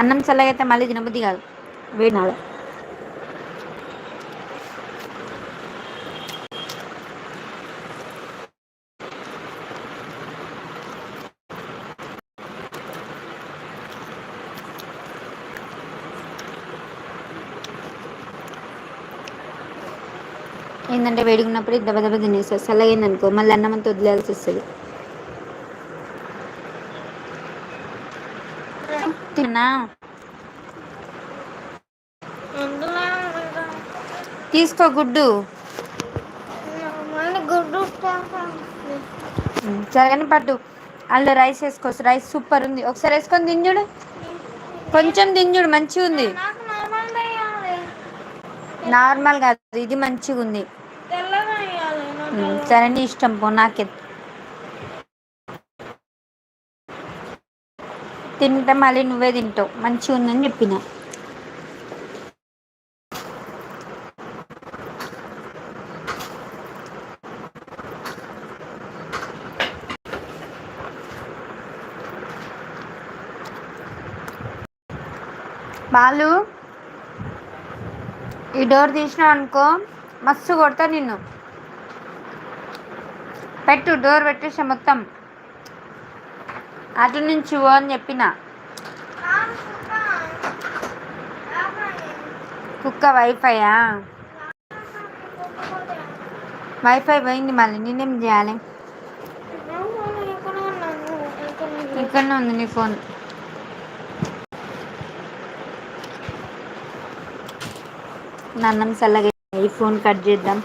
అన్నం చల్లగైతే మళ్ళీ తినబుద్ధి కాదు. వేడినాల ఏంటంటే వేడిగున్నప్పుడు దెబ్బ దెబ్బ తినేస్తారు. చల్లగా అనుకో మళ్ళీ అన్నం వదిలేయాల్సి వస్తుంది. తిన్నా? తీసుకో గుడ్డు. గుడ్డు సరగాని పట్టు. అల్లు రైస్ వేసుకోవచ్చు రైస్ సూపర్ ఉంది. ఒకసారి వేసుకొని తింజుడు కొంచెం తింజుడు మంచిగా ఉంది. నార్మల్ కాదు. ఇది మంచిగా ఉంది. సరే నీ ఇష్టం పో. నాకే తింటే మళ్ళీ నువ్వే తింటావు. మంచిగా ఉందని చెప్పిన. బాలు ఈ డోర్ తీసినావు అనుకో మస్తు కొడతా నిన్ను. పెట్టు డోర్ పెట్టేసా మొత్తం. అటు నుంచి ఓ అని చెప్పిన. కుక్క వైఫైయా? వైఫై పోయింది మళ్ళీ నేనేం చేయాలి? ఇక్కడనే ఉంది నీ ఫోన్. నన్నం చల్లగా ఈ ఫోన్ కట్ చేద్దాం.